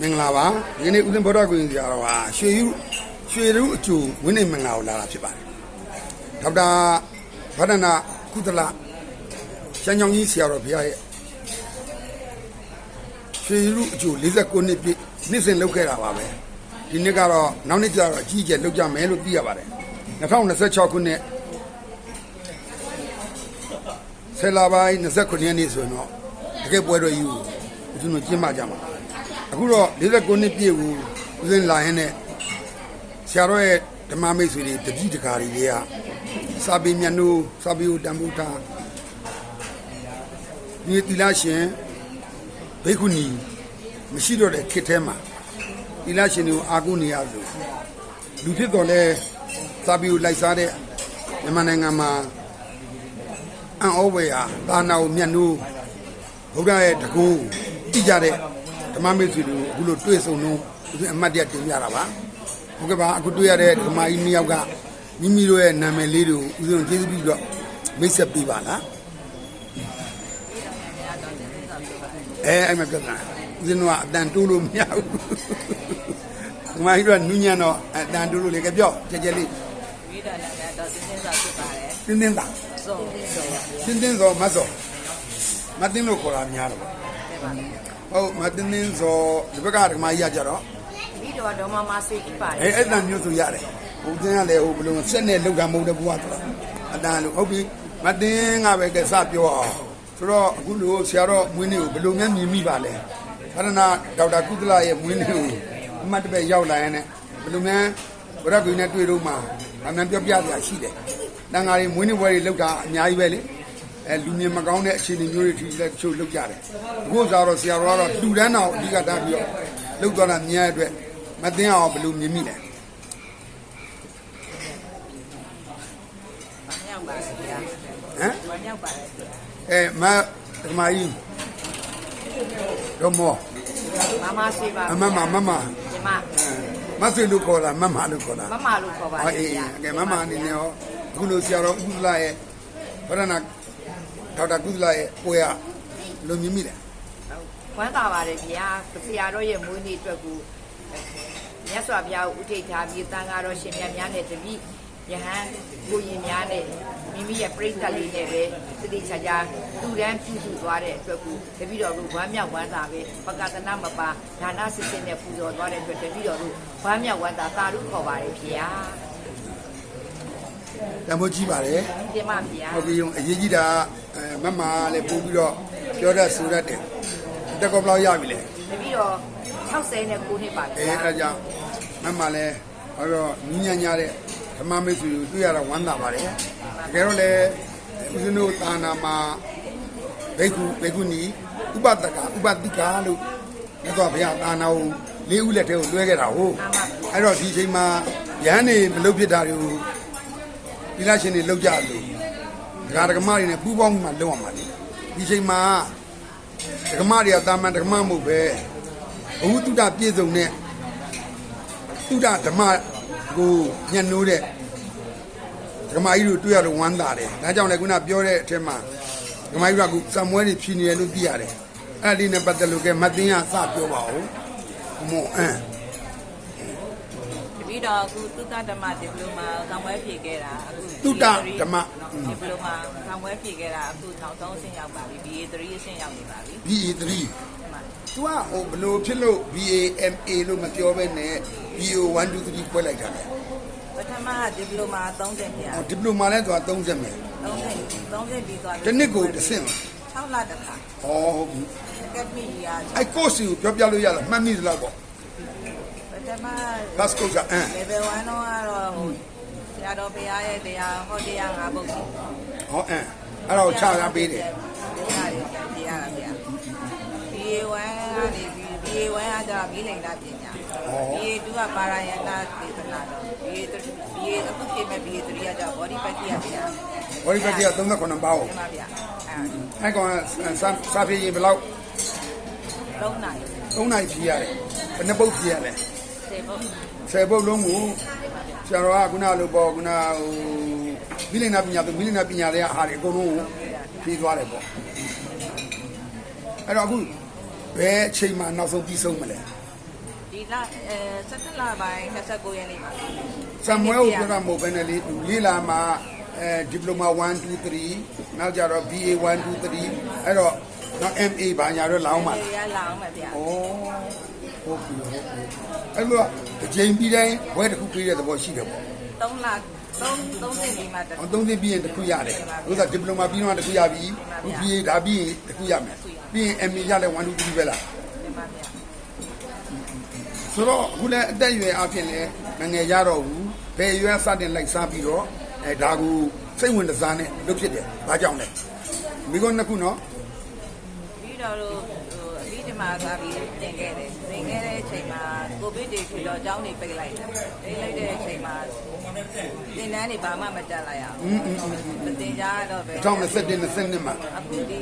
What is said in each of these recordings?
မင်္ဂလာပါဒီနေ့ဦးဇင်းဗုဒ္ဓဂုဏ်ဆရာတော်ဟာရွှေရုရွှေရုအကျိုးဝင်းနေမင်္ဂလာကိုလာတာဖြစ်ပါတယ်ဒေါက်တာဗဒနာကုသလကျန်းချောင်းကြီးဆရာတော်ဘုရားရဲ့ရွှေရုအကျိုး49နှစ်ပြည့်နှစ်စဉ်လုပ်ခဲ့တာပါပဲဒီနှစ်ကတော့နောက်နှစ်ကျတော့အကြီးအကျယ်လုပ်ကြမယ်လို့သိရပါတယ်2026ခုနှစ်ဆယ်လပိုင်း29ရက်နေ့ဆိုရင်တော့တကယ်ပွဲတော်ကြီးကိုဦးဇင်းတို့ကျင်းပကြမှာ အခုတော့49နှစ်ပြည့်ကိုဦးဇင်းလာရင်နဲ့ဆရာတော်ရဲ့ဓမ္မမိတ်ဆွေတွေတပည့်တကာတွေတွေကစာပေမြတ်နိုးစာပေကိုတန်ဖိုးထားဒီတိလရှင်ဘိက္ခုနီမရှိတော့တဲ့ခေတ်ထဲမှာတိလရှင်တွေကိုအာကုနေရလို့လူဖြစ်တော်လဲစာပေကိုလိုက်စားတဲ့မြန်မာနိုင်ငံမှာအံ့ဩဝယ်ဟာသာနာကိုမြတ်နိုးဘုရားရဲ့တကူတိကြတဲ့ ဓမ္မမိတ်ဆွေတို့အခုလိုတွေ့ဆုံတော့ဒီအမတ်တရတင်ပြတာပါဟုတ်ကဲ့ပါအခုတွေ့ရတဲ့ဓမ္မကြီးနှစ်ယောက်ကမိမိတို့ရဲ့နာမည်လေးတွေကိုဦးဇင်းကျေးဇူးပြုတော့မိတ်ဆက်ပေးပါလားအဲအဲ့မှာပြောတာဦးဇင်းတို့ကအတန်တိုးလို့မရဘူးဓမ္မကြီးတို့ကနူးညံ့တော့အတန်တိုးလို့လေကပြောကြဲကြဲလေးဝိဒါနာကတော့တင်းတင်းစာဖြစ်ပါတယ်တင်းတင်းသာ။စုံစုံပါဗျာတင်းတင်းစောမတ်စောမတ်တင်းလို့ခေါ်တာများတော့။တဲ့ပါဗျာ ဟုတ်မတ်တင်းတင်းစောဒီဘက်ကဓမ္မကြီးကကြတော့။ပြီးတော့ဒေါ်မမဆွေကြည့်ပါတယ်အဲအဲ့တန်မျိုးဆိုရတယ်ဟိုတင်းကလည်းဟိုဘလုံးဆက်နဲ့လောက်တာမဟုတ်တဲ့ဘုရားဆိုတာအတန်လို့ဟုတ်ပြီမတင်းကပဲကစပြောအောင်ဆိုတော့အခုလို့ဆရာတော်မွေးနေ့ကိုဘယ်လိုများမြင်မိပါလဲသရဏဒေါက်တာကုသလရဲ့မွေးနေ့ကိုအမှတ်တပဲရောက်လာရင်လည်းဘယ်လိုများဘရကွေနဲ့တွေ့တော့မှအမှန်ပြောပြပြရှိတယ်တန်ဃာတွေမွေးနေ့ပွဲတွေလောက်တာအများကြီးပဲလေ အဲလူမြင်မကောင်းတဲ့အခြေအနေမျိုးတွေထိလည်းချို့လောက်ကြတယ်အခုဆိုတော့ဆရာတော်ကတော့လူတန်းတော်အဓိကတားပြီးတော့လောက်သွားတာမြင်ရတဲ့အတွက်မတင်းအောင်ဘယ်လိုမြင်မိလဲ။ဘာမြောက်ပါလဲဗျာဟမ်။ဘာမြောက်ပါလဲဗျာအဲမဓမ္မကြီးတော့မော။မမဆွေပါအမမမမဒီမမဆွေလို့ခေါ်တာမမလို့ခေါ်တာမမလို့ခေါ်ပါဟောလေအေးဗျာကဲမမအနေနဲ့ဟောအခုလိုဆရာတော်ဥဒလာရဲ့ဗရဏ ဒေါက်တာကုသလာရဲ့ကိုရလုံမြင်မိတယ်။ဝမ်းသာပါတယ်ဗျာ။ဆရာတော်ရဲ့မွေးနေ့အတွက်ကိုမြတ်စွာဘုရားကိုဥထိတ်ထားပြီးတန်ဃာတော်ရှင်မြတ်များနဲ့တပည့်ယဟန်ကိုရင်များနဲ့မိမိရဲ့ပြိဿတ်လေးနဲ့ပဲတတိချာချာလူတန်းပြုစုသွားတဲ့အတွက်ကိုတပည့်တော်တို့ဝမ်းမြောက်ဝမ်းသာပဲပကသနာမပါဒါနစစ်စစ်နဲ့ပူဇော်သွားတဲ့အတွက်တပည့်တော်တို့ဝမ်းမြောက်ဝမ်းသာသာဓုခေါ်ပါတယ်ဗျာတန်ဖိုးကြီးပါတယ်ဒီမှာဗျာဟုတ်ပြီအရေးကြီးတာ အဲမမလည်းပို့ပြီးတော့ပြောတတ်ဆိုတတ်တယ်တက်ကောဘလောက်ရပြီလေတပည့်တော်60နဲ့9နှစ်ပါအဲဗျာအဲဒါကြောင့်မမလည်းဟောတော့ညီညာညာတဲ့ဓမ္မမိတ်ဆွေကိုတွေ့ရတော့ဝမ်းသာပါတယ်တကယ်တော့လေဦးဇင်းတို့သာနာမှာဘိက္ခုဘိက္ခုနီဥပဒကဥပတိကာလို့မြတ်စွာဘုရားသာနာကိုလေးဦးလက်ထဲကိုတွဲခဲ့တာဟုတ်အဲ့တော့ဒီချိန်မှာရဟန်းနေမလုပ်ဖြစ်တာတွေကိုဒီလရှင်တွေလောက်ကြလို့ ဒကာဒကမတွေနဲ့ပူးပေါင်းပြီးမှလုပ်ရမှာလေဒီချိန်မှာဒကမတွေကတာမန်ဒကမမဟုတ်ပဲဘဝတုဒ္ဒပြည့်စုံတဲ့တုဒ္ဒဓမ္မကိုညှဉ်းနိုးတဲ့ဒကမကြီးတို့တွေ့ရတော့ဝမ်းသာတယ်ဒါကြောင့်လည်းခုနပြောတဲ့အထက်မှာဒကမကြီးကအခုစံမွဲတွေဖြီနေတယ်လို့သိရတယ်အဲ့ဒီနဲ့ပတ်သက်လို့ကဲမသိန်းကစပြောပါဦးမောအမ်တ ပည့်တော်အခုသုတဓမ္မဒီပလိုမာဆောင်ပွဲဖြည့်ခဲ့တာအခုတုဒ္ဒဓမ္မဒီပလိုမာဆောင်ပွဲဖြည့်ခဲ့တာအခုထောင်3အဆင့်ရောက်ပါပြီ BA3 အဆင့်ရောက်နေပါပြီ BE3 သူကဟိုဘလို့ဖြစ်လို့ BAMA လို့မပြောဘဲနဲ့ BO1 2 3ခွဲလိုက်တာလေပထမဒီပလိုမာ30ပြဟောဒီပလိုမာလဲသူက30မယ်30 30ပြီးသွားပြီတစ်နှစ်ကိုတစ်ဆင့်6လတခါဟောဟုတ်ပြီအကက်ဒမီရာအဲ့ course ကိုပြောပြလို့ရလားမှတ်မိသလားပေါ့ပထ မ last course ကအမ် level 1တော့ကတော့ဟိုဆရာတော်ဘုရားရဲ့တရားဟောတရား၅ပုဒ်စီဟောအမ်အဲ့ဒါကိုချတာပေးတယ်တရားတွေပြရတာဗျာ BA1 ကနေ BA1 ကကျတော့မိလိန်တာပညာ BA2 ကပါရယနာသေသနာတော် BA3 BA အခုပြင်မဲ့ BA3 ကကျတော့ body pack ရဗျာဘောဒီပက်က39ပါဦးဒီမှာဗျာအဲအဲ့ကောင်စာစာပြေရင်ဘယ်လောက်လုံးနိုင်3နိုင်ဖြီးရတယ်ဘယ်နှပုတ်ဖြီးရလဲ စေဖို့10ပုတ်လုံးကိုဆရာတော်ကခုနလိုပေါ့ခုနဟိုမိလင်နာပညာသူမိလင်နာပညာတွေကအားတွေအကုန်လုံးကိုဖြီးသွားတယ်ပေါ့အဲ့တော့အခုဘယ်အချိန်မှနောက်ဆုံးပြီးဆုံးမလဲအဒီလအဲ17လပိုင်း29ရက်နေ့ပါဆမ်မွဲကိုပြောတာမဟုတ်ဘဲနဲ့လေသူလေးလာမှာအဲဒီပလိုမာ1 2 3နောက်ကြတော့ BA 1 2 3အဲ့တော့နောက် MA ဘာညာတော့လောင်းပါလားဒီကလာအောင်မယ်ဗျာဩ ဟုတ်ပြီဟုတ်ပြီအဲ့လိုအချိန်ပြီးတိုင်းဘွဲတစ်ခုပြီးတဲ့သဘောရှိတယ်ပေါ့3လ3 3နှစ်ပြီးမှတက်အောင်သုံးသိပြီးရင်တစ်ခုရတယ်ဥစ္စာဒီပလိုမာပြီးတော့တစ်ခုရပြီအခု BA ဒါပြီးရင်တစ်ခုရမယ်ပြီးရင် MA ရလဲ1 2 3ပဲလားဒီမှာဗျာဆိုတော့အခုလည်းအသက်အရွယ်အပြင်လည်းငငယ်ရတော့ဘူးဘယ်အရွယ်စတင်လိုက်စားပြီးတော့အဲဒါကိုစိတ်ဝင်စားနဲ့လုပ်ဖြစ်တယ်ဘာကြောင့်လဲမိကုန်းနှစ်ခုနော်ပြီးတော့လို့ဟိုအပြီးဒီမှာကပြီးတင်ခဲ့တယ် တင်ခဲ့တဲ့အချိန်မှာကိုဗစ်တွေဖြစ်တော့အကြောင်းတွေပိတ်လိုက်တယ်ပိတ်လိုက်တဲ့အချိန်မှာတင်တန်းတွေဘာမှမတက်လိုက်ရဘူးမတင်ကြတော့ပဲ2021 22မှာအခုဒီ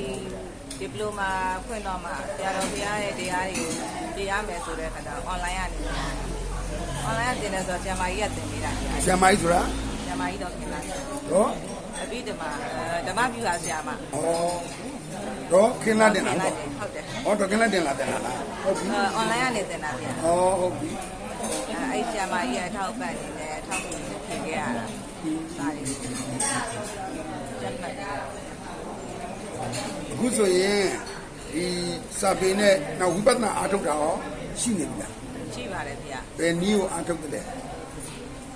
ဒီပလိုမာဖွင့်တော့မှဆရာတော်ဘုရားရဲ့တရားတွေကိုသိရမယ်ဆိုတဲ့ခါကျ online ကနေ online ကတင်တယ်ဆိုတော့ဆရာမကြီးကတင်ပေးတာဆဆရာမကြီးဆိုတာရာမကြီးတော့ခင်လာတယ်တော့အပြီးဓမ္မဓမ္မပြုတာဆရာမဩ တော့ခင်းလာတင်လာဟုတ်တော့တယ်ဩတော့ခင်းလာတင်လာတင်လာလားဟုတ်ပြီအွန်လိုင်းကနေတင်တာဗျာဩဟုတ်ပြီအဲ့ဆရာမကြီးရဲ့အထောက်ပံ့နေတယ်အထောက်ပံ့နေခင်ခဲ့ရတာဒါလေးကျန်ပါအခုဆိုရင်ဒီစာပေနဲ့နောက်ဝိပဿနာအားထုတ်တာရောရှိနေပြီလားရှိပါတယ်ဗျာဘယ်နည်းကိုအားထုတ်တယ်လဲ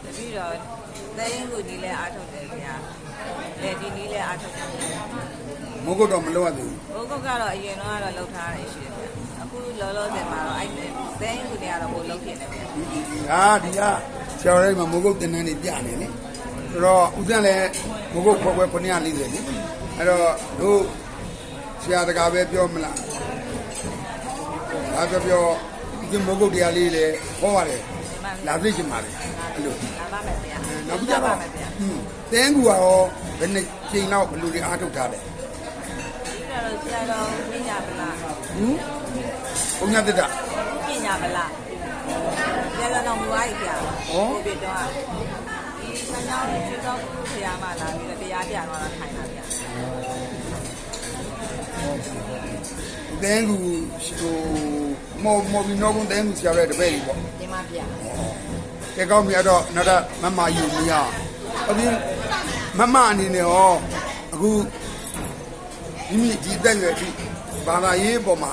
တပည့်တော်သရင်ကိုဒီလဲအားထုတ်တယ်ဗျာလေဒီနီးလဲအားထုတ်တယ် မဟုတ်တော့မလုပ်ရသေးဘူးဘုကုတ်ကတော့အရင်တော့ကတော့လှုပ်ထားရရှိတယ်ဗျာအခုလောလောဆယ်မှာတော့အဲ့သရင်ကိုတွေကတော့ဟိုလှုပ်ဖြစ်နေဗျာဟာဒီကဆရာတော်မှာမဟုတ်တင်တန်းနေပြနေလေဆိုတော့ဦးဇင်းလည်းမဟုတ်ခွဲခွဲ940လေအဲ့တော့တို့ဆရာတကာပဲပြောမလားဒါပြောပြောဒီမဟုတ်တရားလေးလေဟောပါတယ်လာသိချင်ပါတယ်အဲ့လိုလာပါမယ်ဗျာနောက်ပြီးကြတော့မယ်ဗျာอืมတင်းကူရောဘယ်နှစ်ချိန်လောက်ဘယ်လိုတွေအားထုတ်ထားလဲ ပြီးတော့ဆရာတော်ပညာပလားဟင်ဘုညာတက်တာပညာပလားဆရာတော်မူအားကြီးဗျာဩဒီတော့ဒီဆန်းကြောင်းဒီတော့ဆရာမလာပြီးတော့တရားပြတော့လာထိုင်တာဗျာတင်းကူဟိုမော်မော်ဘီနော်ကွန်တင်းကူဆရာရဲ့တပည့်ကြီးပေါ့ဒီမှာဗျာကဲကောင်းပြီအဲ့တော့နောက်တော့မမယူမရအပြင်မမအနေနဲ့ရောအခု မိမိဒီတက်ရွယ်ထိဘာသာရေးပေါ်မှာ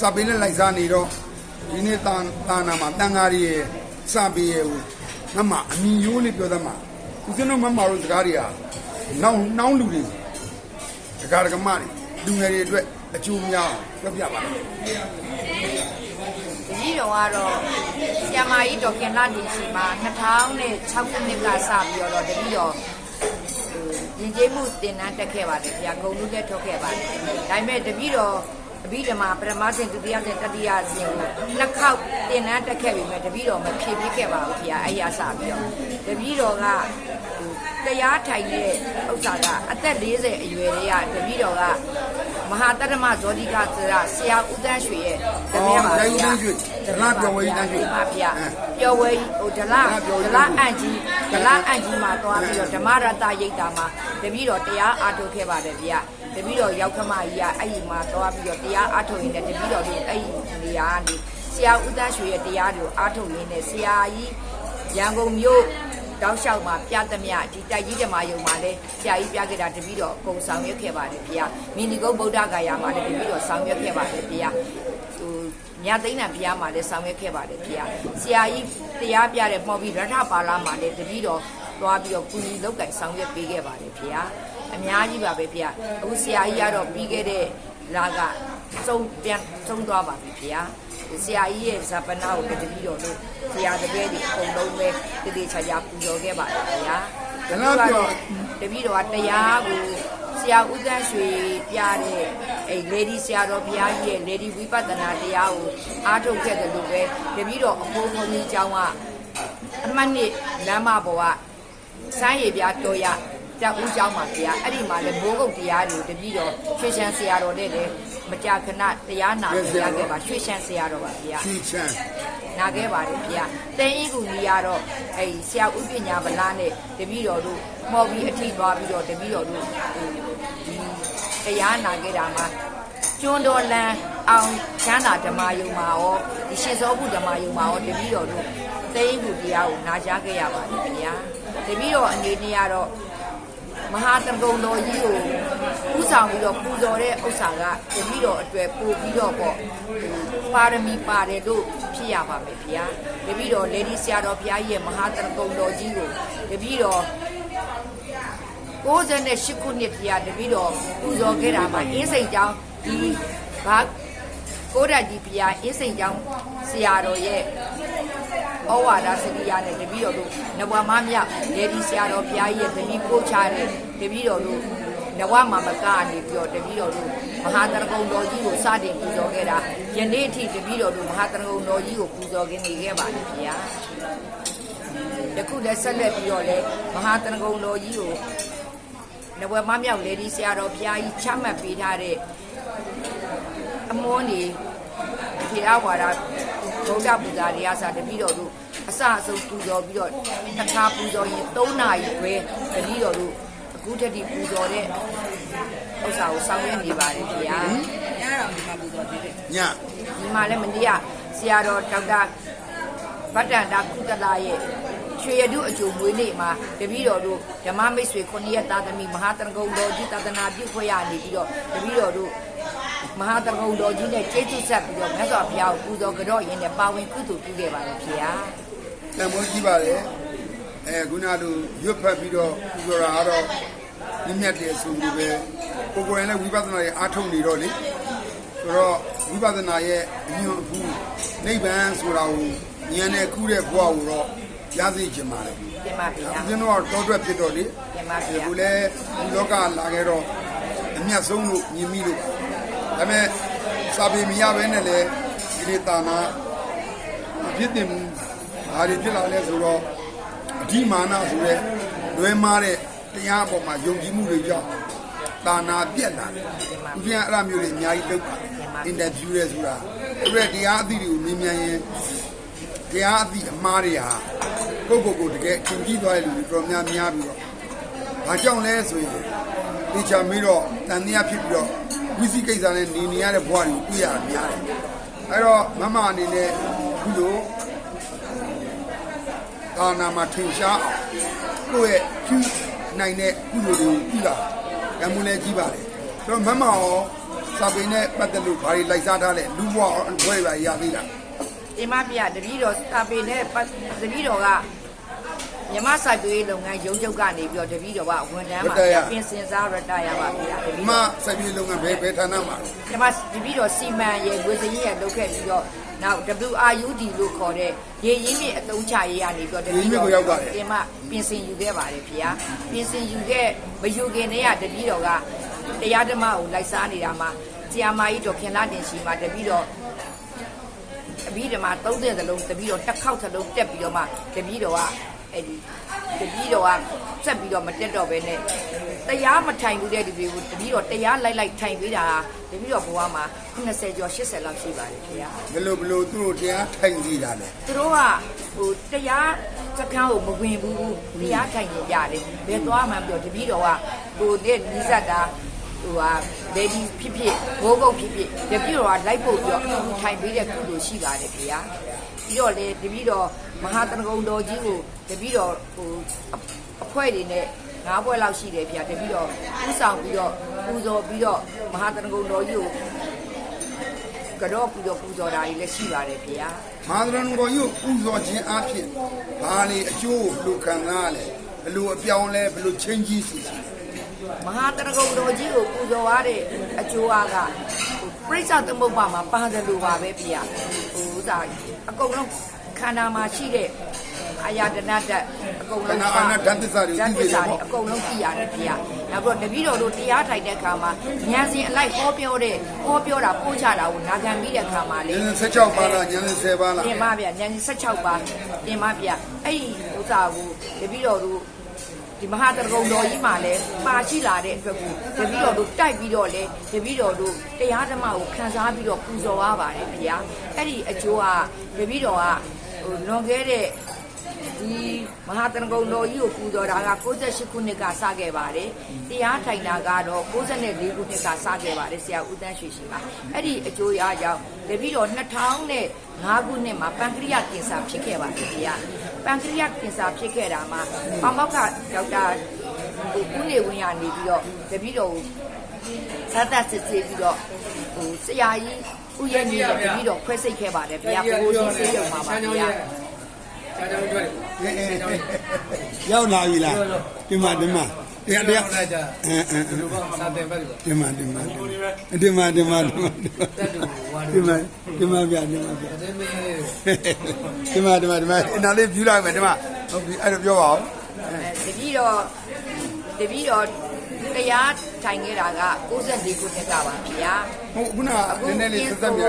စာပေနဲ့လိုက်စားနေတော့ဒီနေ့တာတာနာမှာတန်ဃာရီရဲ့စာပေရဲ့ဟိုမမအမြင်ရိုးလေးပြောသမှာဦးဇင်းတို့မမတို့စကားတွေကနောင်နောင်လူတွေစကားဒကမတွေလူငယ်တွေအတွက်အကျိုးများအောင်ပြောပြပါမယ်ဒီကြီးတော်ကတော့ဆရာမကြီးဒေါက်ခင်လာနေစီမှာ2006ခုနှစ်ကစပြီးတော့တတိတော်ရ င်ကျေးမှုတင်နန်းတက်ခဲ့ပါတယ်ဗျာဂုံလူလည်းထွက်ခဲ့ပါတယ်ဒါပေမဲ့တတိတော်အဘိဓမ္မာပရမသင်ဒုတိယသင်တတိယသင်ကိုနှစ်ခေါက်တင်နန်းတက်ခဲ့ပြီမဲ့တတိတော်မဖြည့်ပြခဲ့ပါဘူးဗျာအဲ့ရစပြီးတော့တတိတော်ကဟိုတရားထိုင်တဲ့ဥစ္စာကအသက်40အရွယ်တွေကတတိတော်က မဟာတရမဇောတိကသရဆရာဦးတန်းရွှေရဲ့တပည့်ပါဆရာဦးဗျာတန်းရွှေဒလပျော်ဝေးတန်းရွှေပါဗျာပျော်ဝဲဟိုဒလဒလအန့်ကြီးဒလအန့်ကြီးမှာသွားပြီးတော့ဓမ္မရတရိတ်တာမှာတပည့်တော်တရားအားထုတ်ခဲ့ပါတယ်ဗျာတပည့်တော်ရောက်ခမကြီးကအဲ့ဒီမှာသွားပြီးတော့တရားအားထုတ်ရင်းနဲ့တပည့်တော်တို့အဲ့ဒီနေရာကနေဆရာဦးသားရွှေရဲ့တရားတွေကိုအားထုတ်ရင်းနဲ့ဆရာကြီးရန်ကုန်မြို့ တောက်လျှောက်မှာပြသမျှဒီတိုက်ကြီးဓမ္မယုံမှာလဲဆရာကြီးပြခဲ့တာတပည့်တော်အကုန်ဆောင်ရွက်ခဲ့ပါတယ်ဗျာမင်းဒီကုန်းဗုဒ္ဓဂါယာမှာလည်းတပည့်တော်ဆောင်ရွက်ခဲ့ပါတယ်ဗျာဟိုမြတ်သိန်းနံဘုရားမှာလည်းဆောင်ရွက်ခဲ့ပါတယ်ဘုရားဆရာကြီးတရားပြတဲ့မှော်ပြီးရထပါလာမှာလည်းတပည့်တော်သွားပြီးတော့ကုညီလောက်ကင်ဆောင်ရွက်ပေးခဲ့ပါတယ်ဘုရားအများကြီးပါပဲဘုရားအခုဆရာကြီးကတော့ပြီးခဲ့တဲ့လာကစုံပြန်ဆုံးသွားပါပြီဘုရား ဆရာကြီးရဲ့ဇာပနာကိုကတိပြီးတော့လို့ဆရာတပည့်တွေအုံလုံးပဲတတိချာချာပူဇော်ခဲ့ပါတယ်ခင်ဗျာကျွန်တော်ကတော့တပည့်တော်ကတရားကိုဆရာဦးသန်းရွှေပြတဲ့အဲ့ lady ဆရာတော်ဘုရားကြီးရဲ့ lady ဝိပဿနာတရားကိုအားထုတ်ခဲ့တယ်လို့ပဲတပည့်တော်အဖို့ဘုန်းကြီးကျောင်းကပထမနှစ်လမ်းမပေါ်ကစမ်းရည်ပြတော်ရ ကြောက်ဦးကျောင်းမှာတရားအဲ့ဒီမှာလည်းဘိုးကုတ်တရားတွေတပြီးတော့ရွှေချန်ဆရာတော်နဲ့လည်းမကြာခဏတရားနာတရားခဲ့ပါရွှေချန်ဆရာတော်ပါဗျာရွှေချန်နာခဲ့ပါတယ်ဗျာတဲဤကူကြီးကတော့အဲ့ဆရာဦးပညာဗလာနဲ့တပြီးတော်တို့မော်ပြီးအထိသွားပြီးတော့တပြီးတော်တို့ဒီတရားနာခဲ့တာမှာကျွန်းတော်လန်အောင်ချမ်းသာဓမ္မယုံမှာရောဒီရှင်စောဘုဓမ္မယုံမှာရောတပြီးတော်တို့တဲဤကူတရားကိုနာကြားခဲ့ရပါတယ်ဗျာတပြီးတော်အနေနဲ့ကတော့ မဟာတကုံတော်ကြီးကိုဥဆောင်ပြီးတော့ပူဇော်တဲ့ဥစ္စာကတပည့်တော်အတွက်ပို့ပြီးတော့ပေါ့ပါရမီပါတယ်လို့ဖြစ်ရပါမယ်ဗျာတပည့်တော်လေဒီဆရာတော်ဘုရားကြီးရဲ့မဟာတကုံတော်ကြီးကိုတပည့်တော်68ခုနှစ်ပြတပည့်တော်ပူဇော်ခဲ့တာမှာအင်းစိန်ကျောင်းဒီဘာကိုရကြီးပြအင်းစိန်ကျောင်းဆရာတော်ရဲ့ ဩဝါဒစရိယာနဲ့တပည့်တော်တို့နဝမမြောက်ဒေဒီဆရာတော်ဘုရားကြီးရဲ့တပည့်ပို့ချတဲ့တပည့်တော်တို့နဝမမကနေပြီးတော့တပည့်တော်တို့မဟာတရကုံတော်ကြီးကိုစတင်ပူဇော်ခဲ့တာယနေ့အထိတပည့်တော်တို့မဟာတရကုံတော်ကြီးကိုပူဇော်ခင်နေခဲ့ပါတယ်ဗျာယခုလည်းဆက်လက်ပြီးတော့လည်းမဟာတရကုံတော်ကြီးကိုနဝမမြောက်လေဒီဆရာတော်ဘုရားကြီးချမှတ်ပေးထားတဲ့အမောနေထေရဝါဒ ဗုဒ္ဓပူဇာတရားစာတပည့်တော်တို့အစအဆုံးပူဇော်ပြီးတော့တစ်ခါပူဇော်ရင်3နာရီပဲတပည့်တော်တို့အခုတည်းပူဇော်တဲ့ဥစ္စာကိုဆောင်ရွက်နေပါတယ်ဗျာညတော်ဒီမှာပူဇော်သေးတယ်ညဒီမှာလည်းမနေ့ကဆရာတော်ဒေါက်တာဗတ္တန္တာကုသလာရဲ့ရွှေရတုအကျိုးမွေးနေ့မှာတပည့်တော်တို့ဓမ္မမိတ်ဆွေ9ရက်သားသမီးမဟာတရဂုံတော်ကြီးတသနာပြုခွင့်ရနေပြီးတော့တပည့်တော်တို့ မဟာတရဂုံတော်ကြီးနဲ့ကျေးဇူးဆက်ပြီးတော့မြတ်စွာဘုရားကိုပူဇော်ကြတော့ရင်းနဲ့ပါဝင်ကုသိုလ်ပြုခဲ့ပါတယ်ဖေဟာတန်ဖိုးကြီးပါတယ်အဲခုနကလိုရွတ်ဖက်ပြီးတော့ပူဇော်တာကတော့မြင့်မြတ်တယ်ဆိုလို့ပဲကိုယ်ကိုယ်တိုင်လည်းဝိပဿနာရဲ့အားထုတ်နေတော့လေဆိုတော့ဝိပဿနာရဲ့အညွန်အခုနိဗ္ဗာန်ဆိုတာကိုဉာဏ်နဲ့ကူးတဲ့ဘဝကိုတော့ရသိချင်ပါတယ်တင်ပါဖေဟာဦးဇင်းတို့ကတော့တောတွက်ဖြစ်တော့လေတင်ပါဖေဒီဟာကိုလည်းဒီလောကလာခဲ့တော့အမျက်ဆုံးလို့မြင်မိလို့ပါ ဒါပေမဲ့စာပေမရဘဲနဲ့လေဒီနေ့တာနာမဖြစ်တင်ဘူးဘာတွေဖြစ်လာလဲဆိုတော့အဓိမာနဆိုတဲ့လွဲမားတဲ့တရားအပေါ်မှာယုံကြည်မှုတွေကြောင့်တာနာပြက်လာတယ်ဦးဇင်းကအဲ့လိုမျိုးတွေအများကြီးလုပ်ပါတယ်အင်တာဗျူးရဲဆိုတာအဲ့ဒါတရားအသည့်တွေကိုမြင်မြန်ရင်တရားအသည့်အမှားတွေဟာကိုယ့်ကိုယ်ကိုယ်တကယ်သင်ကြည့်သွားတဲ့လူတွေတော်များများပြီးတော့ဘာကြောင့်လဲဆိုရင်ဒီချာမီးတော့တန်တရားဖြစ်ပြီးတော့ ဝိသိကိစ္စနဲ့နေနေရတဲ့ဘဝတွေကိုတွေ့ရတာများတယ်အဲ့တော့မမအနေနဲ့ခုလိုဒါနာမှာထင်ရှားအောင်ကိုယ့်ရဲ့ကျူးနိုင်တဲ့ကုသိုလ်တွေကိုပြုတာကံမွန်လည်းကြီးပါတယ်အဲ့တော့မမရောစာပေနဲ့ပတ်သက်လို့ဘာတွေလိုက်စားထားလဲလူဘဝအဘွဲတွေပါရသေးတာတင်ပါဖေဟာတပည့်တော်စာပေနဲ့ပတ်တပည့်တော်က မြမစိုက်ပျိုးရေးလုပ်ငန်းရုံးချုပ်ကနေပြီးတော့တပည့်တော်ကဝန်ထမ်းမှာပြင်ဆင်စားရတရပါဖေဟာတပဒီည့်မှာတော်စိုက်ပျိုးလုပ်ငန်းဘယ်ဘယ်ဌာနမှာလဲဒီမှာတပည့်တော်စီမံရေဝေစရင်ရလုပ်ခဲ့ပြီးတော့နောက် WRUD လို့ခေါ်တဲ့ရေရင်းမြစ်အသုံးချရေးရနေပြီးတော့တပည့်တော်တင်မပြင်ဆင်ယူခဲ့ပါတယ်ဖေဟာပြင်ဆင်ယူခဲ့မယူခင်တည်းကတပည့်တော်ကတရားဓမ္မကိုလိုက်စားနေတာမှာဆီယာမာကြီးတော်ခင်လာတင်ရှိမှာတပည့်တော်တပီးတော်မှာ30သလုံးတပီးတော်တစ်ခေါက်သလုံးတက်ပြီးတော့မှတပီးတော်က အဲ့ဒီတပီးတော်ကဆက်ပြီးတော့မတက်တော့ဘဲနဲ့တရားမထိုင်ဘူးတဲ့ဒီတွေကိုတပီးတော်တရားလိုက်လိုက်ထိုင်ပေးတာတပီးတော်ဘဝမှာ80ကျော်80လောက်ရှိပါတယ်ခင်ဗျာဘယ်လိုဘယ်လိုသူတို့တရားထိုင်ကြည့်တာလဲသူတို့ကဟိုတရားစခန်းကိုမဝင်ဘူးတရားထိုင်နေကြတယ်ဘယ်သွားမှမပြောတပီးတော်ကဟိုတဲ့နီးစပ်တာဟိုဟာလေဒီဖြစ်ဖြစ်ဘိုးကုတ်ဖြစ်ဖြစ်တပီးတော်ကလိုက်ဖို့ပြီးတော့ထိုင်ပေးတဲ့ကုသိုလ်ရှိပါတယ်ခင်ဗျာပြီးတော့လေတပည့်တော်မဟာတဏ္ဍကုံတော်ကြီးကို တပည့်တော်ဟိုအဖွဲတွေနဲ့ငါးဘွဲလောက်ရှိတယ်ဗျာတပည့်တော်ဥဆောင်ပြီးတော့ပူဇော်ပြီးတော့မဟာတဏ္ဍကုံတော်ကြီးကိုကတော့ပြီးတော့ပူဇော်တာတွေလည်းရှိပါတယ်ဗျာမဟာသရဏဂေါယုပူဇော်ခြင်းအဖြစ်ဘာလေအကျိုးဘယ်လိုခံစားရလဲဘယ်လိုအပြောင်းလဲဘယ်လိုချင်းကြီးစီစီလဲမဟာတဏ္ဍကုံတော်ကြီးကိုပူဇော်ရတဲ့အကျိုးအားကဟိုပြိဿသမုပ္ပါမှာပါတယ်လို့ပါပဲဗျာဟိုဥစားအကုန်လုံးခန္ဓာမှာရှိတဲ့ အာယတနာတတ်အကုန်ခလုံးန္ဓာအာနာဓာတ်သစ္စာတွေဓာတ်သိသနေစ္တယ်စာတွေပေါ့အကုန်လုံးသိရတယ်ဗျာနောက်ပြီးတော့တပည့်တော်တို့တရားထိုင်တဲ့အခါမှာဉာဏ်စဉ်အလိုက်ဟောပြောတဲ့ဟောပြောတာပို့ချတာကိုနာခံပြီးတဲ့အခါမှာလေဉာဏ်16ပါးလားဉာဏ်10ပါးလားတင်ပါဗျာဉာဏ်16ပါတင်ပါဗျာအဲ့ဒီဥစ္စာကိုတပည့်တော်တို့ဒီမဟာတရဂုံတော်ကြီးမှာလည်းပါရှိလာတဲ့အတွက်ကိုတပည့်တော်တို့တိုက်ပြီးတော့လေတပည့်တော်တို့တရားဓမ္မကိုခံစားပြီးတော့ပူဇော်ရပါတယ်ဗျာအဲ့ဒီအကျိုးကတပည့်တော်ကဟိုလွန်ခဲ့တဲ့ ဒီမဟာတန်ကုံတော်ကြီးကိုပူဇော်တာက68ခုနှစ်ကစခဲ့ပါတယ်တရားထိုင်တာကတော့64ခုနှစ်ကစခဲ့ပါတယ်ဆရာဦးတန်းရွှေရှိပါအဲ့ဒီအကျိုးရကြောင့်တပည့်တော်2005ခုနှစ်မှာပန်ကရိယကင်ဆာဖြစ်ခဲ့ပါတယ်ဗျာပန်ကရိယကင်ဆာဖြစ်ခဲ့တာမှာပမောက္ခဒေါက်တာဟိုဦးနေဝင်းရနေပြီးတော့တပည့်တော်ကိုဇာတ်တက်စစ်စစ်ပြီးတော့ဟိုဆရာကြီးဥယျာဉ်ကြီးနဲ့တပြီးတော့ခွဲစိတ်ခဲ့ပါတယ်ဗျာကိုကိုစီစေးရုံပါပါဗျာ ဆရာတော်တို့အေးအေးရောက်လာပြီလားဒီမှာဒီမှာတရားတရားဟုတ်လားကြာအင်းအင်းဒီလိုကစာတင်ပဲဒီလိုဒီမှာဒီမှာဒီမှာဒီမှာဒီမှာဒီမှာဒီမှာပြဒီမှာပြတဲ့မင်းဒီမှာဒီမှာဒီမှာနားလေးဖြူလိုက်မယ်ဒီမှာဟုတ်ပြီအဲ့ဒါပြောပါဦးအဲတပြီးတော့တပြီးတော့ တရားထိုင်ခဲ့တာက64ခုနှစ်ကပါဗျာဟုတ်ခုနကနည်းနည်းလေးသက်သက်ပြ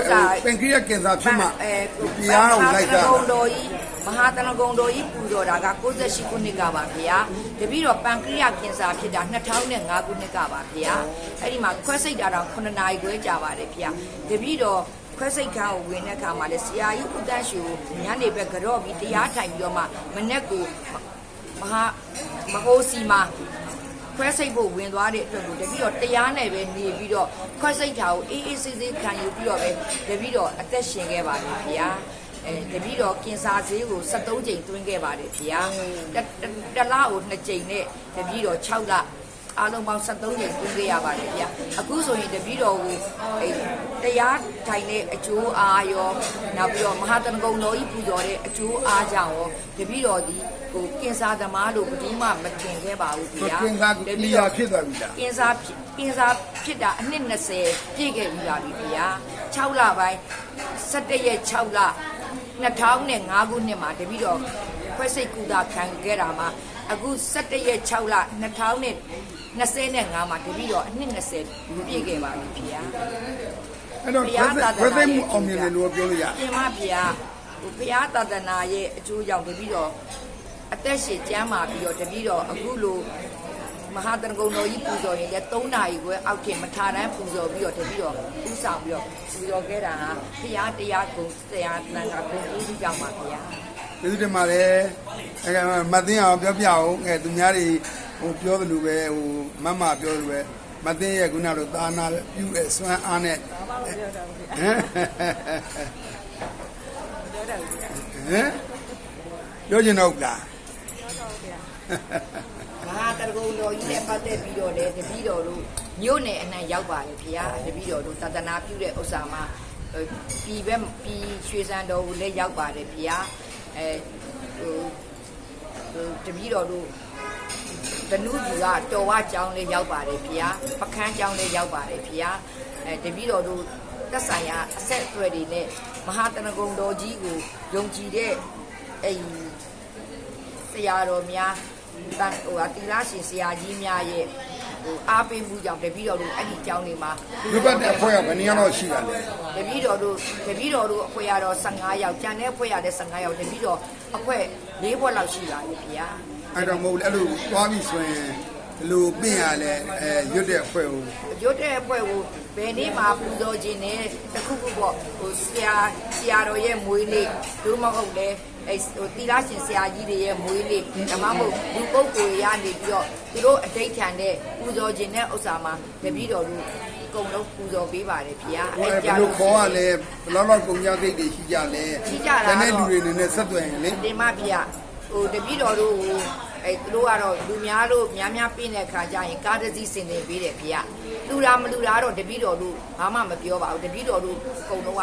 ပင်ကရိယကင်ဆာဖြစ်မှအဲတရားတော်လိုက်တာမဟာတန်ကုံတော်ကြီးမဟာတန်ကုံတော်ကြီးပူဇော်တာက68ခုနှစ်ကပါဗျာတပြီးတော့ပန်ကရိယကင်ဆာဖြစ်တာ2005ခုနှစ်ကပါဗျာအဲ့ဒီမှာခွဲစိတ်တာတော့9နာရီခွဲကြာပါတယ်ဗျာတပြီးတော့ခွဲစိတ်ခန်းကိုဝင်တဲ့အခါမှာလေဆရာကြီးဦးတန်းရှူညနေဘက်ကြော့ပြီးတရားထိုင်ပြီးတော့မှမနေ့ကမဟာမဟိုစီမှာ ခွဲစိတ်ဖို့ဝင်သွားတဲ့အတွက်ကိုတပည့်တော့တရားနဲ့ပဲနေပြီးတော့ခွဲစိတ်တာကိုအေးအေးဆေးဆေးခံယူပြီးတော့ပဲတပည့်တော့အသက်ရှင်ခဲ့ပါတယ်ဗျာအဲတပည့်တော့ကင်ဆာဈေးကို73ကြိမ်တွင်းခဲ့ပါတယ်ဗျာတစ်တစ်လကို2ကြိမ်နဲ့တပည့်တော့6လအားလုံးပေါင်း73ကြိမ်တွင်းခဲ့ရပါတယ်ဗျာအခုဆိုရင်တပည့်တော်ကိုအဲတရားထိုင်တဲ့အကျိုးအားရောနောက်ပြီးတော့မဟာတန်ကုံတော်ကြီးပူဇော်တဲ့အကျိုးအားကြောင့်ရောတပည့်တော်ဒီ ဟိုကင်ဆာသမားလို့ဘယ်သူမှမတင်ခဲ့ပါဘူးဗျာကင်ဆာကလီယာဖြစ်သွားပြီလားကင်ဆာဖြစ်ကင်ဆာဖြစ်တာအနှစ်20ပြည့်ခဲ့ပြီပါပြီဗျာ6လပိုင်း17ရက်6လ2005ခုနှစ်မှာတပည့်တော်ခွဲစိတ်ကူတာခံခဲ့တာမှာအခု17ရက်6လ2025မှာတပည့်တော်အနှစ်20ပြည့်ခဲ့ပါပြီဗျာအဲ့တော့ခွဲသိမှုအောင်မြင်တယ်လို့ပြောလို့ရပြင်မဗျာဟိုဘုရားသာသနာရဲ့အကျိုးကြောင့်တပည့်တော် အသက်ရှင်ကျမ်းမာပြီးတော့တပည့်တော်အခုလိုမဟာတန်ကုံတော်ကြီးပူဇော်ရင်လည်း3နာရီခွဲအောက်ထင်မထာတန်းပူဇော်ပြီးတော့တပည့်တော်ဥဆောင်ပြီးတော့ပူဇော်ခဲ့တာဟာဘုရားတရားကုံတရားတန်ခါဘုရားကြီးကြောင့်ပါဗျာဒီလိုမှလည်းအဲမသိအောင်ပြောပြအောင်အဲသူများတွေဟိုပြောသလိုပဲဟိုမမပြောသလိုပဲမသိရဲ့ခုနလိုသာနာပြုတဲ့စွမ်းအားနဲ့ဟမ်ဟမ်ပြောချင်တော့လား မဟာတရဂုံတော်ကြီးနဲ့ပတ်သက်ပြီးတော့လေတပည့်တော်တို့မြို့နယ်အနှံ့ရောက်ပါတယ်ဗျာတပည့်တော်တို့သာသနာပြုတဲ့ဥစ္စာမှာပြည်ဘက်ပြည်ရွှေစံတော်ကိုလည်းရောက်ပါတယ်ဗျာအဲဟိုဟိုတပည့်တော်တို့တနုကျူကတော်ဝကျောင်းလေးရောက်ပါတယ်ဗျာပကန်းကျောင်းလေးရောက်ပါတယ်ဗျာအဲတပည့်တော်တို့သက်ဆိုင်ရာအဆက်အသွယ်တွေနဲ့မဟာတရဂုံတော်ကြီးကိုယုံကြည်တဲ့အဲဆရာတော်များ တန်ဟိုအတိလားရှင်ဆရာကြီးများရဲ့ဟိုအားပေးမှုကြောင့်တပည့်တော်တို့အဲ့ဒီကျောင်းတွေမှာဒီဘက်တဲ့အဖွဲ့ကဘယ်နည်းတော့ရှိတာလဲတပည့်တော်တို့တပည့်တော်တို့အဖွဲ့ရတော့15ယောက်ကျန်တဲ့အဖွဲ့ရတဲ့15ယောက်တပည့်တော်အဖွဲ့၄ဘွက်လောက်ရှိပါတယ်ဗျာအဲ့တော့မဟုတ်အဲ့လိုသွားပြီဆိုရင်ဘယ်လိုပြင်ရလဲအဲရွတ်တဲ့အဖွဲ့ကိုရွတ်တဲ့အဖွဲ့ကိုဘယ်နေ့မှပူဇော်ခြင်းနဲ့တခုခုပေါ့ဟိုဆရာဆရာတော်ရဲ့မွေးနေ့တို့မဟုတ်လေ အဲဟိုတိလားရှင်ဆရာကြီးတွေရဲ့မွေးနေ့ဒါမှမဟုတ်လူပုဂ္ဂိုလ်ရနေပြီးတော့သူတို့အဋိဋ္ဌံနဲ့ပူဇော်ခြင်းနဲ့ဥစ္စာမှာတပည့်တော်တို့အကုန်လုံးပူဇော်ပေးပါတယ်ဗျာဟိုဘယ်လိုခေါ်ရလဲဘယ်လောက်လောက်ကုန်ကြစိတ်တွေရှိကြလဲရှိကြတာတဲ့လူတွေနေနဲ့ဆက်သွယ်ရင်လေတင်မဗျာဟိုတပည့်တော်တို့ဟိုအဲသူတို့ကတော့လူများလို့များများပြင်းတဲ့ခါကျရင်ကားတစ်စီးစင်နေပေးတယ်ဗျာလူတာမလူတာတော့တပည့်တော်တို့ဘာမှမပြောပါဘူးတပည့်တော်တို့အကုန်လုံးက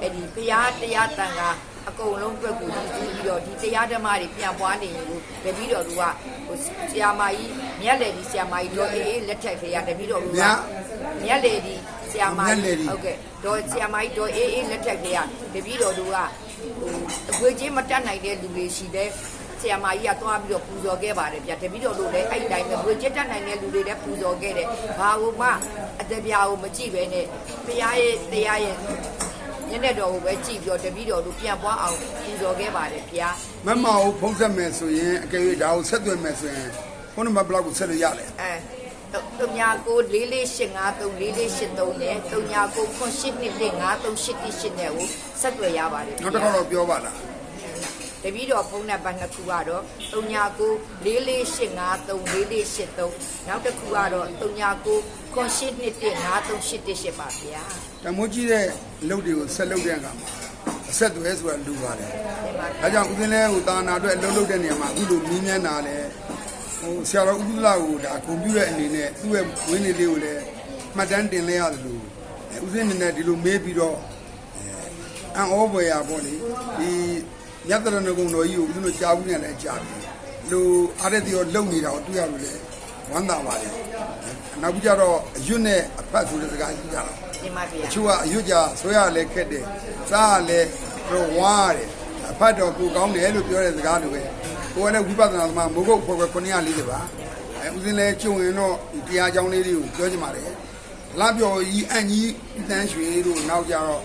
အဲ့ဒီဘုရားတရားတန်ခါ အကုန်လုံးအတွက်ကိုကြည့်ပြီးတော့ဒီတရားဓမ္မတွေပြန်ပွားနေရင်လို့တပည့်တော်တို့ကဟိုဆရာမကြီးမြတ်လေဒီဆရာမကြီးတော့အေးအေးလက်ထက်ခေရတပည့်တော်တို့ကမြတ်လေဒီဆရာမကြီးဟုတ်ကဲ့တော့ဆရာမကြီးတော့အေးအေးလက်ထက်ခေရတပည့်တော်တို့ကဟိုအခွေချင်းမတက်နိုင်တဲ့လူတွေရှိတဲ့ဆရာမကြီးကသွားပြီးတော့ပူဇော်ခဲ့ပါတယ်ဗျတပည့်တော်တို့လည်းအဲ့ဒီတိုင်းပဲဝေချက်တက်နိုင်တဲ့လူတွေလည်းပူဇော်ခဲ့တယ်ဘာလို့မှအတပြာကိုမကြည့်ပဲနဲ့ဘုရားရဲ့တရားရဲ့ ညနေတော်ကိုပဲကြည့်ပြီးတော့တပည့်တော်တို့ပြန်ပွားအောင်ပူဇော်ခဲ့ပါတယ်ဗျာမမကိုဖုံးဆက်မယ်ဆိုရင်အကယ်၍ဒါကိုဆက်သွယ်မယ်ဆိုရင်ဖုန်းနံပါတ်ဘယ်လောက်ကိုဆက်လို့ရလဲအဲတုံညာကို4485 3483နဲ့တုံညာကိုခွန်8နှစ်5388နဲ့ကိုဆက်သွယ်ရပါတယ်ဗျာနောက်တစ်ခါတော့ပြောပါလားတပည့်တော်ဖုန်းနံပါတ်နှစ်ခုကတော့39 4485 3483နောက်တစ်ခုကတော့ 39 9821 5388ပါဗျာတမိုးကြီးတဲ့အလုပ်တွေကိုဆက်လုပ်တဲ့အခါမှာအဆက်သွဲဆိုတာလူပါတယ်ဒီမှာဒါကြောင့်ဦးစင်းလဲဟိုတာနာအတွက်အလုပ်လုပ်တဲ့နေရာမှာအခုလိုမြင်းမြန်းတာလဲဟိုဆရာတော်ဥပဒလာကိုဒါကွန်ပျူတာအနေနဲ့သူ့ရဲ့ဝင်းနေလေးကိုလည်းမှတ်တမ်းတင်လဲရတယ်လို့အဲဦးစင်းအနေနဲ့ဒီလိုမေးပြီးတော့အဲအံ့ဩဖွယ်ရပေါ့လေဒီမြတ်တရဏဂုံတော်ကြီးကိုဦးစင်းတို့ကြားဘူးနေလဲကြားပြီလူအားတဲ့တီရောလုံနေတာကိုတွေ့ရလို့လေ ဝမ်းသာပါတယ်နောက်ပြီးကြတော့အရွတ်နဲ့အဖတ်ဆိုတဲ့စကားကြီးကြတာဒီမှာဗျာအချို့ကအရွတ်ကြဆွဲရလဲခက်တယ်စားရလဲတော့ဝါရတယ်အဖတ်တော့ကိုကောင်းတယ်လို့ပြောတဲ့စကားလိုပဲကိုကလည်းဝိပဿနာသမားမိုးကုတ်ဖွဲ့ဖွဲ့940ပါအဲဦးစင်းလဲကျုံရင်တော့ဒီတရားကြောင်းလေးတွေကိုပြောချင်ပါတယ်လာပြော်ကြီးအန်ကြီးအတန်းရွှေတို့နောက်ကြတော့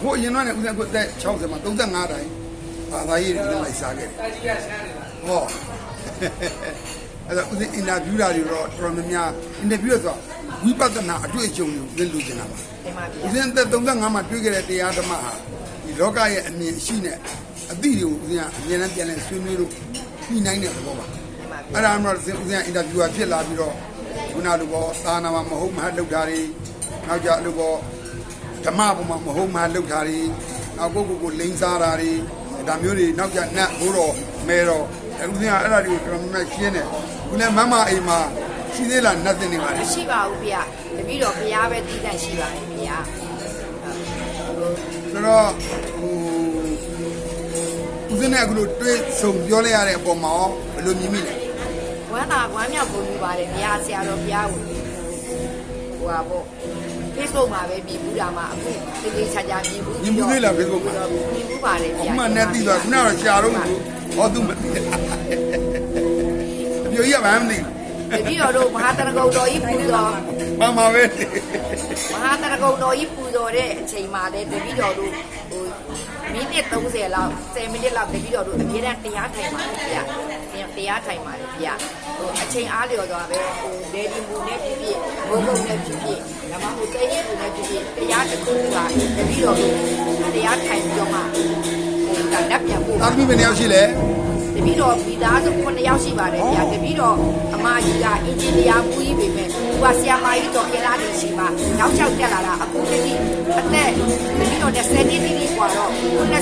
ဟိုအရင်တော့လည်းဦးစင်းကိုတက်60မှာ35တိုင်းဘာသာရေးတွေလိုက်စားခဲ့တယ်တာကြီးကရှားတယ်ပါဟော အဲ့တော့ဦးစင်းအင်တာဗျူးတာတွေတော့တော်တော်များများအင်တာဗျူးဆိုဝိပဿနာအတွေ့အကြုံတွေကိုလူကျင်တာပါဒီမှာဗျာဦးဇင်းအသက်35မှာတွေ့ခဲ့တဲ့တရားဓမ္မဟာဒီလောကရဲ့အမြင်ရှိနဲ့အသည့်တွေကိုဦးဇင်းကအမြင်နဲ့ပြန်လဲဆွေးနွေးလို့ပြီးနိုင်တဲ့သဘောပါဒီမှာဗျာအဲ့ဒါမှတော့ဦးဇင်းကအင်တာဗျူးဖြစ်လာပြီးတော့ခုနလိုပေါ့သာနာမှာမဟုတ်မဟတ်လောက်တာတွေနောက်ကြလို့ပေါ့ဓမ္မပေါ်မှာမဟုတ်မဟတ်လောက်တာတွေနောက်ကိုယ့်ကိုယ်ကိုလိန်စားတာတွေဒါမျိုးတွေနောက်ကြနတ်ဘိုးတော်မဲတော်အဲ့ဦးဇင်းကအဲ့ဒါတွေကိုတော်တော်များများရှင်းတယ် ခုလည်းမမအိမ်မှာရှိသေးလားနတ်တင်နေပါလေမရှိပါဘူးဗျာတပည့်တော်ဘုရားပဲတည်တတ်ရှိပါတယ်ဗျာဆိုတော့ဟိုဦးဇင်းနဲ့အခုလိုတွေ့ဆုံပြောလိုက်ရတဲ့အပေါ်မှာရောဘယ်လိုမြင်မိလဲဝမ်းသာဝမ်းမြောက်ပုံယူပါတယ်ဘုရားဆရာတော်ဘုရားကိုဟိုဟာပေါ့ Facebook မှာပဲမြင်ဘူးတာမှာအခုတကယ်ချာချာမြင်ဘူးမြင်ဘူးသေးလား Facebook မှာမြင်ဘူးပါတယ်အခုဗျာမှနဲ့သိသွားခုနကတော့ရှာတော့ဟောသူမသိအ ပြိုကြီးကဘာမှမသိတပည့်တော်တို့မဟာတရဂုံတော်ကြီးပူဇော်ဘာမှပဲမဟာတရဂုံတော်ကြီးပူဇော်တဲ့အချိန်မှာလည်းတပည့်တော်တို့ဟိုမိနစ်30လောက်10မိနစ်လောက်တပည့်တော်တို့အမြဲတမ်းတရားထိုင်ပါတယ်ဗျာတရားထိုင်ပါတယ်ဗျာဟိုအချိန်အားလျော်သွားပဲဟိုဒေဒီမူနဲ့ဖြစ်ဖြစ်ဘုံဘုံနဲ့ဖြစ်ဖြစ်ဒါမှမဟုတ်တဲရဲမူနဲ့ဖြစ်ဖြစ်တရားတစ်ခုကတပည့်တော်တို့တရားထိုင်ပြီးတော့မှဟိုကလက်ပြန်ပို့သာသမီဘယ်နှယောက်ရှိလဲတ ပည့်တော်မိသားစု9ယောက်ရှိပါတယ်ဗျာတပည့်တော်အမကြီးကအင်ဂျင်နီယာမှုကြီးပေမဲ့သူကဆရာမကြီးတော်အင်လာနေရှိမှနောက်ကျောက်တက်လာတာအခုတည်းအသက်တပည့်တော်နဲ့10နှစ်တိတိกว่าတော့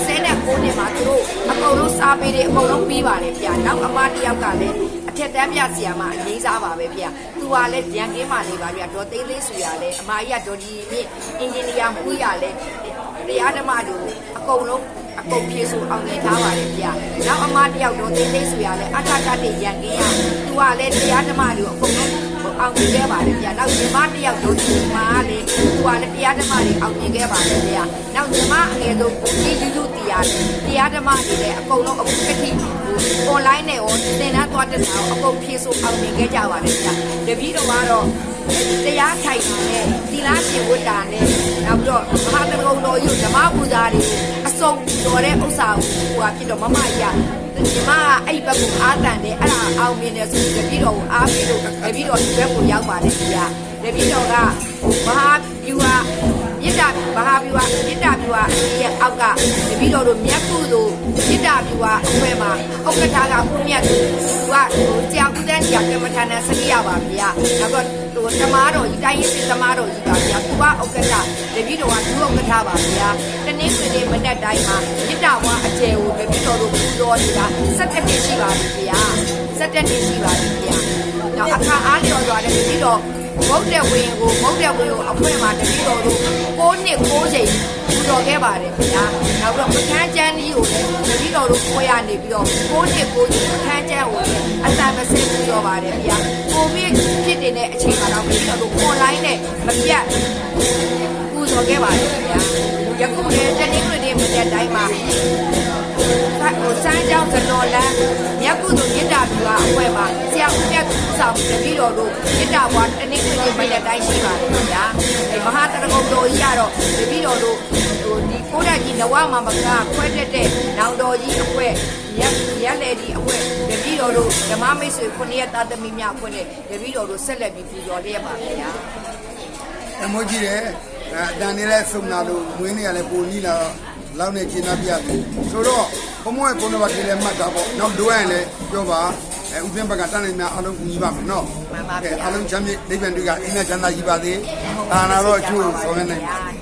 29နှစ်မှာသူတို့အကုန်လုံးစားပေးတယ်အကုန်လုံးပြီးပါတယ်ဗျာနောက်အမတစ်ယောက်ကလည်းအထက်တန်းပြဆရာမအငိမ့်စားပါပဲဗျာသူကလည်းရန်ကင်းမှနေပါဗျာဒေါ်သိန်းလေးဆူရလဲအမကြီးကဒေါ်ဒီမြင့်အင်ဂျင်နီယာမှုရလဲတရားဓမ္မတို့အကုန်လုံး အကုန်ပြေဆိုအောင်နေထားပါတယ်ဗျာ။နောက်အမတယောက်တော့သိသိဆိုရလဲအထထတရန်ကင်းရ။ तू ကလည်းတရားဓမ္မတွေအကုန်လုံးအောင်နေခဲ့ပါတယ်ဗျာ။နောက်ညီမတယောက်တော့ဒီမှာလေ तू ကလည်းတရားဓမ္မတွေအောင်နေခဲ့ပါတယ်ဗျာ။နောက်ညီမအငယ်ဆုံးကိုကြီးယူယူတရားတရားဓမ္မတွေလည်းအကုန်လုံးအခုကတိဟို online နဲ့ရောသင်တန်းသွားတက်တာအကုန်ပြေဆိုအောင်နေခဲ့ကြပါတယ်ဗျာ။တပည့်တော်ကတော့တရားထိုင်နဲ့သီလရှင်ဝတ္တာနဲ့နောက်ပြီးတော့မဟာတကုံတော်ယူဓမ္မပူဇာတွေအ စုံတော်တဲ့ဥစ္စာကိုဟိုဟာဖြစ်တော့မမကြီးကဒီမကအဲ့ဘက်ကိုအားတန်တယ်အဲ့ဒါအောင်မြင်တယ်ဆိုပြီးတပည့်တော်ကိုအားပေးလို့တပည့်တော်ဒီဘက်ကိုရောက်ပါတယ်ဗျာတပည့်တော်ကမဟာပြူဟာမြစ်တာမဟာပြူဟာမြစ်တာပြူဟာအကြီးရဲ့အောက်ကတပည့်တော်တို့မြတ်ကုသိုလ်မြစ်တာပြူဟာအခွဲမှာဥက္ကဋ္ဌကဦးမြတ်သူကဟိုကြာကူတဲ့ကြာကမ္မထာနဲ့ဆက်ရပါဗျာနောက်တော့ဟိုတမားတော်ကြီးတိုင်းရင်းစစ်တမားတော်ကြီးပါဗျာသူကဥက္ကဋ္ဌတပည့်တော်ကသူ့ဥက္ကဋ္ဌပါဗျာတ နေ့ခွေနေ့မနေ့တိုင်းမှာမြစ်တာဝါအကျယ်ကိုတပည့်တော်တို့ပူဇော်နေတာ၁၇နှစ်ရှိပါပြီဗျာ၁၇နှစ်ရှိပါပြီဗျာနောက်အခါအားလျော်စွာတဲ့တပည့်တော်မုတ်တဲ့ဝင်ကိုမုတ်တဲ့ဝင်ကိုအခွင့်မှာတပည့်တော်တို့9နှစ်9ချိန်ပူဇော်ခဲ့ပါတယ်ဗျာနောက်တော့ပကန်းကျန်းကြီးကိုလည်းတပည့်တော်တို့ကိုရနေပြီးတော့9နှစ်9ချိန်ပကန်းကျန်းကိုလည်းအတန်မစဲပူဇော်ပါတယ်ဗျာကိုဗစ်ဖြစ်နေတဲ့အချိန်မှာတော့တပည့်တော်တို့ online နဲ့မပြတ်ပူဇော်ခဲ့ပါတယ်ဗျာယခု တ်သူဆောင်တပည့်တော်တို့မြတ်တာဘွားတနေ့နေ့နေ့မနေ့တိုင်းရှိပါတယ်ဗျာဒီမဟာတရဂုံတော်ကြီးကတော့တပည့်တော်တို့ဟိုဒီကိုရကြီးနဝမှာမကခွဲတက်တဲ့နောင်တော်ကြီးအခွဲရက်ရက်လေဒီအခွဲတပည့်တော်တို့ဓမ္မမိတ်ဆွေခုနှစ်ရက်သားသမီးများအခွဲနဲ့တပည့်တော်တို့ဆက်လက်ပြီးပူဇော်လျက်ပါဗျာအမိုးကြီးတယ်အဲအတန်နေလဲစုံလာလို့မွေးနေရလဲပုံကြီးလာတော့လောက်နေကျင်းသားပြပြီဆိုတော့ဘုံမွေးပုံနံပါတ်ကြီးလည်းမှတ်တာပေါ့နောက်လိုရရင်လည်းပြောပါ အဲဥစဉ်ဘက်ကတန်းနေများအားလုံးကူညီပါမယ်နော်မှန်ပါဗျာအားလုံးချမ်းမြေနိဗ္ဗာန်တွေ့ကအင်းနဲ့ချမ်းသာရှိပါသေးဒါနာတော့အကျိုးဆောင်ရနိုင်ပါပါ